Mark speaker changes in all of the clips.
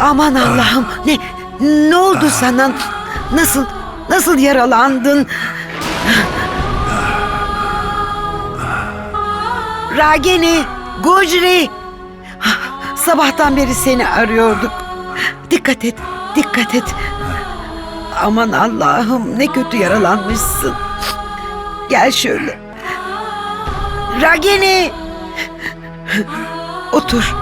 Speaker 1: Aman Allah'ım ne ne oldu sana? Nasıl nasıl yaralandın? Ragini, Gujri. Sabahtan beri seni arıyorduk. Dikkat et, dikkat et. Aman Allah'ım ne kötü yaralanmışsın. Gel şöyle. Ragini. Otur.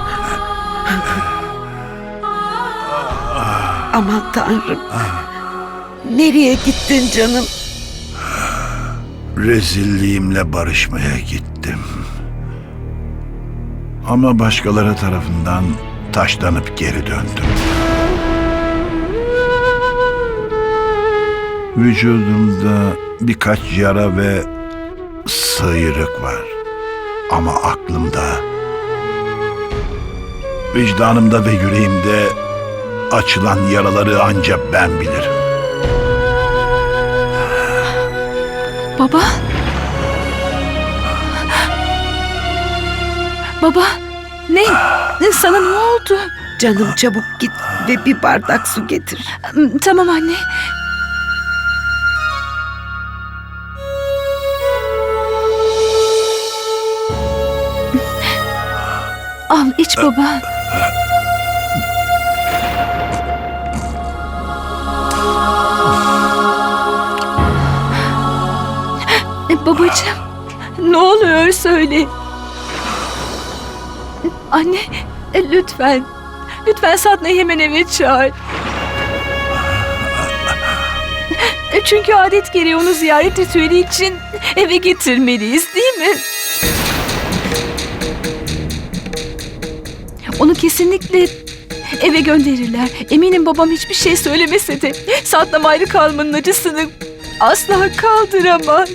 Speaker 1: Aman Tanrım. Nereye gittin canım?
Speaker 2: Rezilliğimle barışmaya gittim. Ama başkaları tarafından taşlanıp geri döndüm. Vücudumda birkaç yara ve sıyrık var. Ama aklımda, vicdanımda ve yüreğimde açılan yaraları ancak ben bilirim.
Speaker 3: Baba? Baba? Ne? Ne sana ne oldu?
Speaker 1: Canım çabuk git ve bir bardak su getir.
Speaker 3: Tamam anne. Al iç baba. Babacığım, ne oluyor söyle. Anne, lütfen. Lütfen Sadna'yı hemen eve çağır. Çünkü adet gereği onu ziyaret ritüeli için eve getirmeliyiz değil mi? Onu kesinlikle eve gönderirler. Eminim babam hiçbir şey söylemese de Sadna'm ayrı kalmanın acısını asla kaldıramaz.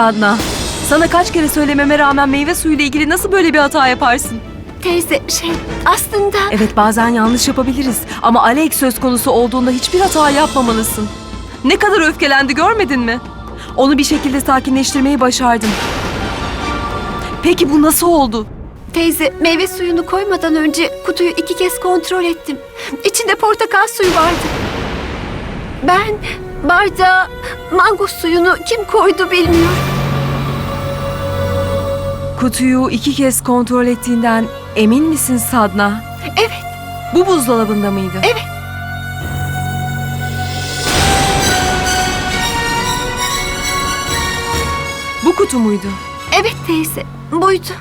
Speaker 3: Sadna, sana kaç kere söylememe rağmen meyve suyu ile ilgili nasıl böyle bir hata yaparsın?
Speaker 4: Teyze şey aslında
Speaker 3: Evet bazen yanlış yapabiliriz ama Alex söz konusu olduğunda hiçbir hata yapmamalısın. Ne kadar öfkelendi görmedin mi? Onu bir şekilde sakinleştirmeyi başardım. Peki bu nasıl oldu?
Speaker 4: teyze meyve suyunu koymadan önce kutuyu iki kez kontrol ettim. İçinde portakal suyu vardı. Ben bardağa mango suyunu kim koydu bilmiyorum.
Speaker 3: Kutuyu iki kez kontrol ettiğinden emin misin Sadna?
Speaker 4: Evet.
Speaker 3: Bu buzdolabında mıydı?
Speaker 4: Evet.
Speaker 3: Bu kutu muydu?
Speaker 4: Evet teyze buydu.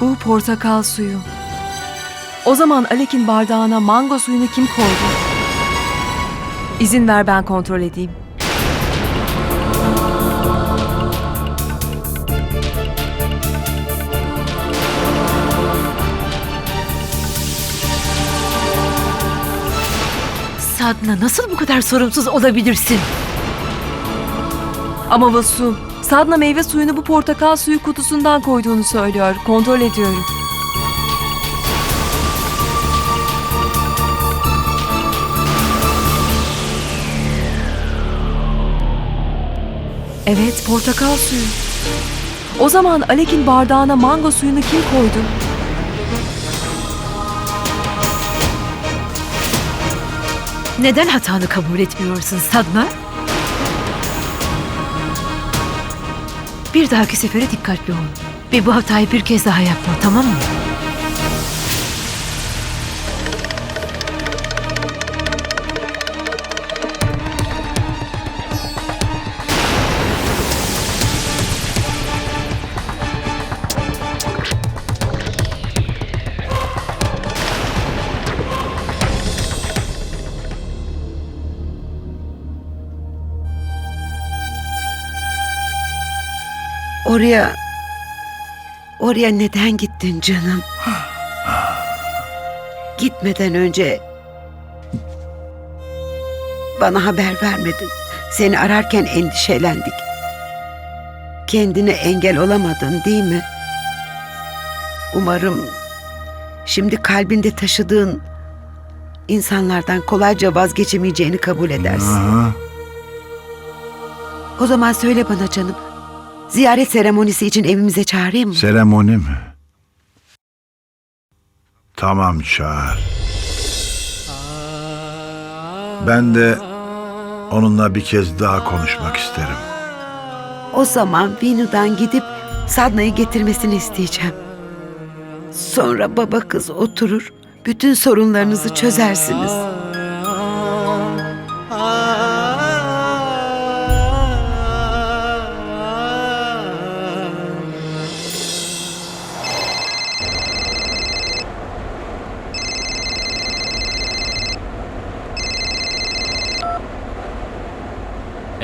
Speaker 3: Bu portakal suyu. O zaman Alek'in bardağına mango suyunu kim koydu? İzin ver ben kontrol edeyim.
Speaker 5: Sadna nasıl bu kadar sorumsuz olabilirsin?
Speaker 3: Ama Vasu, Sadna meyve suyunu bu portakal suyu kutusundan koyduğunu söylüyor. Kontrol ediyorum. Evet, portakal suyu. O zaman Alek'in bardağına mango suyunu kim koydu?
Speaker 5: Neden hatanı kabul etmiyorsun Sadna? Bir dahaki sefere dikkatli ol. Ve bu hatayı bir kez daha yapma tamam mı?
Speaker 1: Oraya oraya neden gittin canım? Gitmeden önce bana haber vermedin. Seni ararken endişelendik. Kendine engel olamadın değil mi? Umarım şimdi kalbinde taşıdığın insanlardan kolayca vazgeçemeyeceğini kabul edersin.
Speaker 2: Aha.
Speaker 1: O zaman söyle bana canım. Ziyaret seremonisi için evimize çağırayım mı?
Speaker 2: Seremoni mi? Tamam çağır. Ben de onunla bir kez daha konuşmak isterim.
Speaker 1: O zaman Vinu'dan gidip Sadna'yı getirmesini isteyeceğim. Sonra baba kız oturur, bütün sorunlarınızı çözersiniz.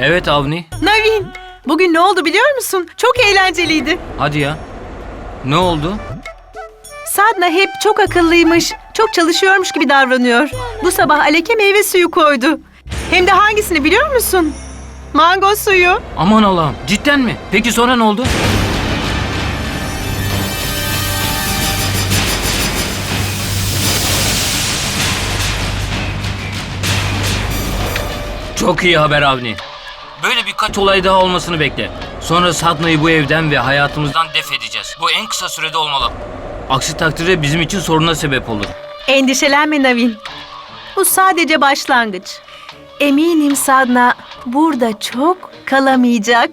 Speaker 6: Evet Avni.
Speaker 7: Navin, bugün ne oldu biliyor musun? Çok eğlenceliydi.
Speaker 6: Hadi ya. Ne oldu?
Speaker 7: Sadna hep çok akıllıymış, çok çalışıyormuş gibi davranıyor. Bu sabah Aleke meyve suyu koydu. Hem de hangisini biliyor musun? Mango suyu.
Speaker 6: Aman Allah'ım. Cidden mi? Peki sonra ne oldu? Çok iyi haber Avni. Böyle birkaç olay daha olmasını bekle. Sonra Sadna'yı bu evden ve hayatımızdan def edeceğiz. Bu en kısa sürede olmalı. Aksi takdirde bizim için soruna sebep olur.
Speaker 7: Endişelenme Navin. Bu sadece başlangıç. Eminim Sadna burada çok kalamayacak.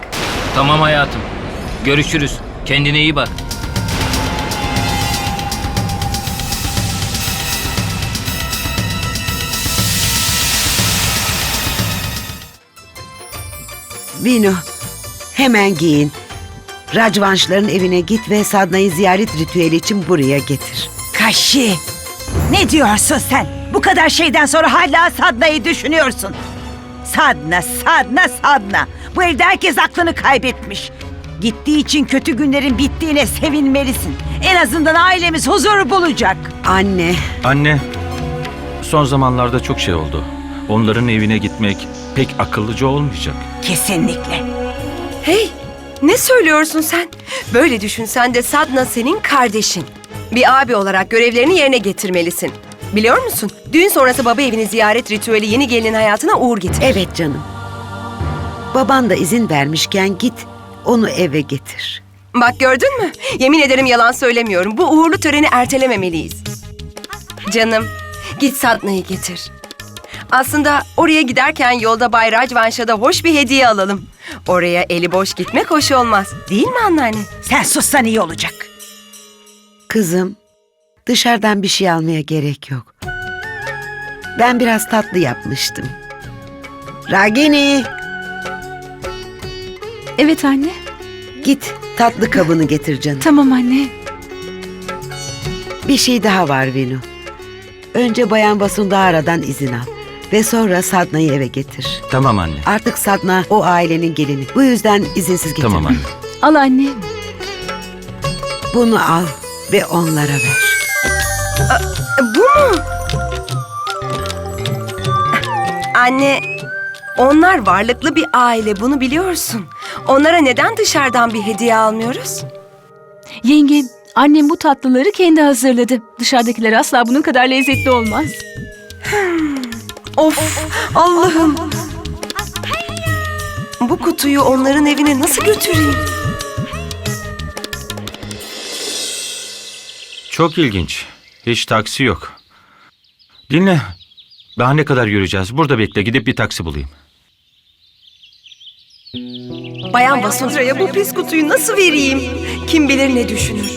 Speaker 6: Tamam hayatım. Görüşürüz. Kendine iyi bak.
Speaker 1: Vinu, hemen giyin. Rajvanşların evine git ve Sadna'yı ziyaret ritüeli için buraya getir.
Speaker 8: Kaşi! Ne diyorsun sen? Bu kadar şeyden sonra hala Sadna'yı düşünüyorsun. Sadna, Sadna, Sadna. Bu evde herkes aklını kaybetmiş. Gittiği için kötü günlerin bittiğine sevinmelisin. En azından ailemiz huzur bulacak.
Speaker 1: Anne,
Speaker 9: Anne, son zamanlarda çok şey oldu. Onların evine gitmek pek akıllıca olmayacak.
Speaker 8: Kesinlikle.
Speaker 10: Hey, ne söylüyorsun sen? Böyle düşünsen de Sadna senin kardeşin. Bir abi olarak görevlerini yerine getirmelisin. Biliyor musun? Düğün sonrası baba evini ziyaret ritüeli yeni gelinin hayatına uğur getir.
Speaker 1: evet canım. Baban da izin vermişken git onu eve getir.
Speaker 10: Bak gördün mü? Yemin ederim yalan söylemiyorum. Bu uğurlu töreni ertelememeliyiz. Canım, git Sadna'yı getir. Aslında oraya giderken yolda Bay Rajvanş'a da hoş bir hediye alalım. Oraya eli boş gitmek hoş olmaz. Değil mi anneanne?
Speaker 8: Sen sussan iyi olacak.
Speaker 1: Kızım, dışarıdan bir şey almaya gerek yok. Ben biraz tatlı yapmıştım. Ragini,
Speaker 5: Evet anne.
Speaker 1: git tatlı kabını getir canım.
Speaker 5: Tamam anne.
Speaker 1: Bir şey daha var Vinu. Önce Bayan Basundahara'dan izin al. Ve sonra Sadna'yı eve getir.
Speaker 9: Tamam anne.
Speaker 1: Artık Sadna o ailenin gelini. Bu yüzden izinsiz getirme.
Speaker 9: Tamam anne.
Speaker 5: Al anne.
Speaker 1: Bunu al ve onlara ver.
Speaker 10: Bu mu? Anne, onlar varlıklı bir aile bunu biliyorsun. Onlara neden dışarıdan bir hediye almıyoruz?
Speaker 5: Yenge, annem bu tatlıları kendi hazırladı. Dışarıdakiler asla bunun kadar lezzetli olmaz.
Speaker 10: Of Allah'ım. Bu kutuyu onların evine nasıl götüreyim?
Speaker 9: Çok ilginç. Hiç taksi yok. Dinle. Daha ne kadar yürüyeceğiz? Burada bekle. Gidip bir taksi bulayım.
Speaker 10: Bayan Basundra'ya bu pis kutuyu nasıl vereyim? Kim bilir ne düşünür?